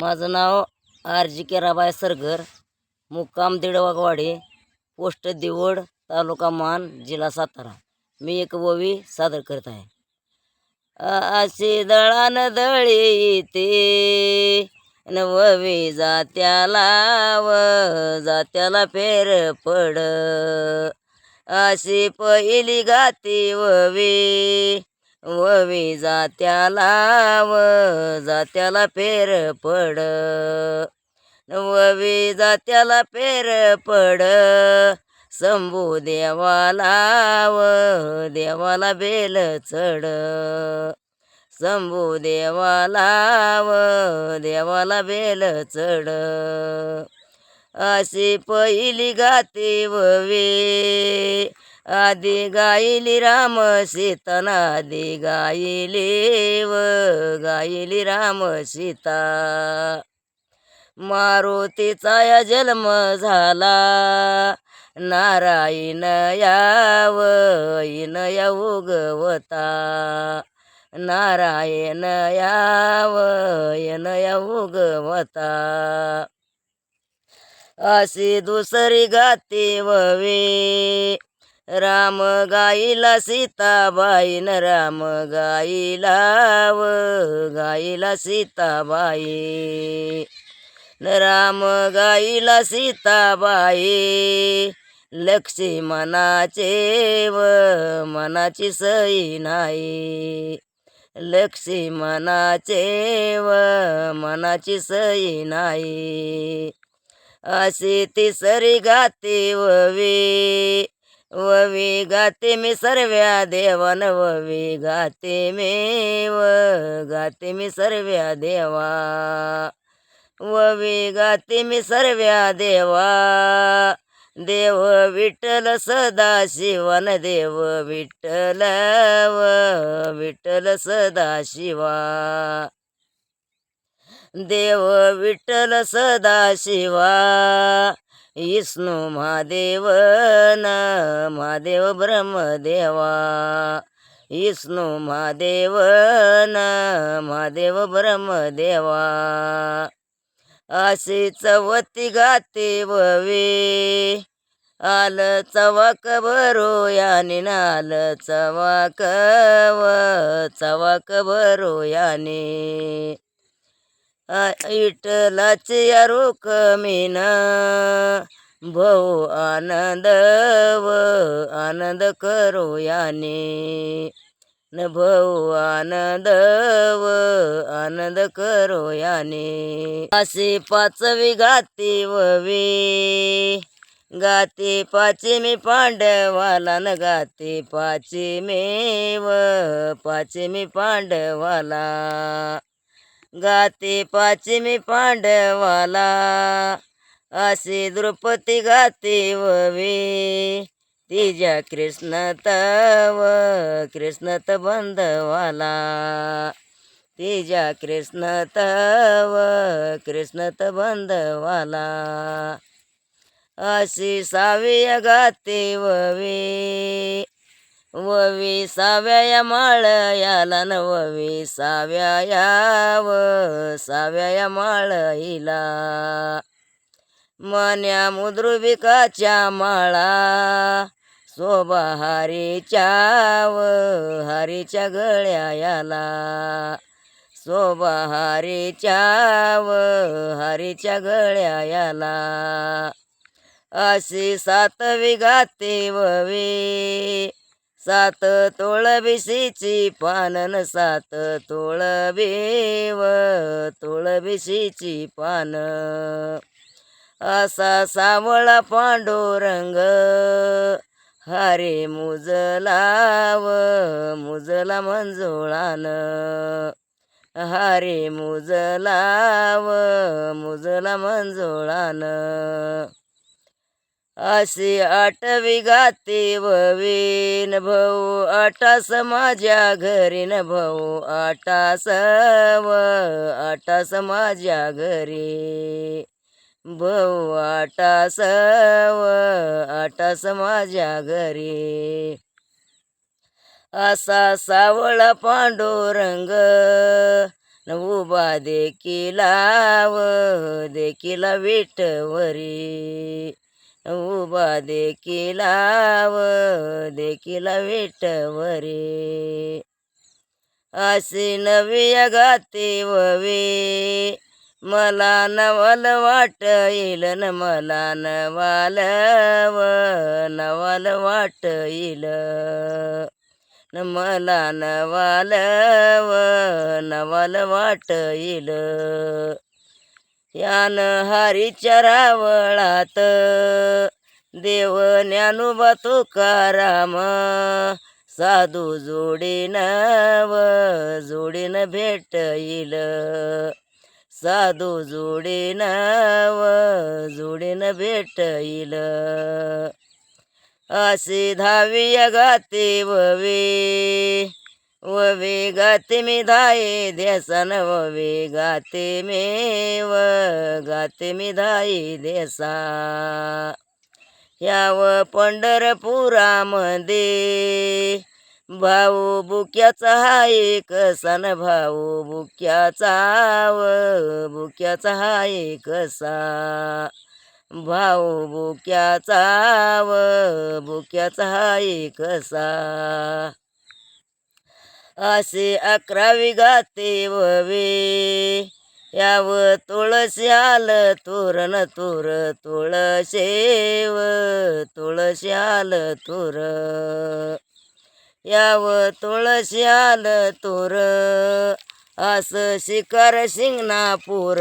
माझं नाव R G के राबाय सरगर मुक्काम दिडवागवाडे post दिवड तालुका मान जिल्हा सातारा. मी एक ववी सादर करत आहे. अशी दळान दळी ते न ववी जात्याला व जात्याला फेर पड. अशी पहिली गाती ववी ववी जात्याला व जात्याला पेर पड. ववी जात्याला पेर पड. शंभू देवाला व देवाला बेल चढ. शंभू देवाला व देवाला बेल चढ. अशी पहिली गाती ववी. आधी गायली राम सीता आधी गायली व गायली राम सीता मारुतीचा या जन्म झाला नारायण याव इन या उगवता नारायण याव इन या उगवता अशी दुसरी गाती ववे राम गाईला सीताबाईन राम गाईला व गाईला सीताबाई. न राम गाईला सीताबाई लक्ष्मी मनाचे व मनाची सई नाही. लक्ष्मी मनाचे व मनाची सई नाही. अशी तिसरी गाते ववी ववी गाते मी सर्व्या देवान ववी गाते मी व गाते मी सर्व्या देवा. ववी गाते मी सर्व्या देवा. देव विठ्ठल सदा शिवन देव विठ्ठल व विठ्ठल सदा शिवा. देव विठ्ठल सदा शिवा. विष्णू महादेव न महादेव ब्रह्मदेवा. विष्णू महादेव न महादेव ब्रह्मदेवा. अशी चवती गाते ववे आल चवाक भरो याने नाल चवाक व चवाक भरो याने इटलाचे रोक भाऊ आनंद व आनंद करो याने. न भाऊ आनंद व आनंद करो याने. असे पाचवी गाती ववे गाते पाचे मी पांडवाला न गाते पाचे मे व पाचे मी पांडवाला. गाते पाचमी पांडवाला. असे द्रौपदी गाते ववे तिच्या कृष्णत व कृष्णत बंधवाला. तिच्या कृष्णत व कृष्णत बंधवाला. अशी साविया गाते ववे ववी साव्या माळ याला न ववी साव्या याव साव्या माळईला. हिला मन्या मुद्रुबिकाच्या माळा शोभा हारीच्या व हारीच्या गळ्या याला. शोभा हारीच्या व हारीच्या गळ्या याला. अशी सातवी गाते ववी सात तोळबिशीची पानन सात तोळ बेव पान. असा सावळा पांडुरंग हरे मुजला मुजला मंजुळान. हरे मुजलाव मुजला मंजुळान. असे आठवी गाते ववीन भाऊ आठास माझ्या घरी न भाऊ आठास व आठास माझ्या घरी. भाऊ आठास व आठास माझ्या घरी. असा सावळा पांडुरंग न उभा व देखीला विठवरी उभा देखिलाव देखिला वेटवरे असे नवी गाते ववे मला नवल वाट येईल न मला नवाल व नवाल वाट येईल न मला नवाल व नवाल वाट येईल यान हरीच्या रावळात देव ज्ञानोबा तुकाराम साधू जोडीन व जोडीन भेट येईल. साधू जोडीन व जोडीन भेट येईल. असे धावी गाते ववे व गाते मी धाये देसन ववे गाते मे व गाते मी धाये देसा. याव पंढरपुरामध्ये भाऊ बुक्याचा हा एक सण भाऊ बुक्याचा व बुक्याचा हा एक सा भाऊ बुक्याचा व बुक्याचा हा एक सा असे अकरावी गाते ववे. याव तुळशी तोरण तोर तुळशेव तुळशी तोर. याव तुळस्याल तोर. अस शिखर शिंगणापूर.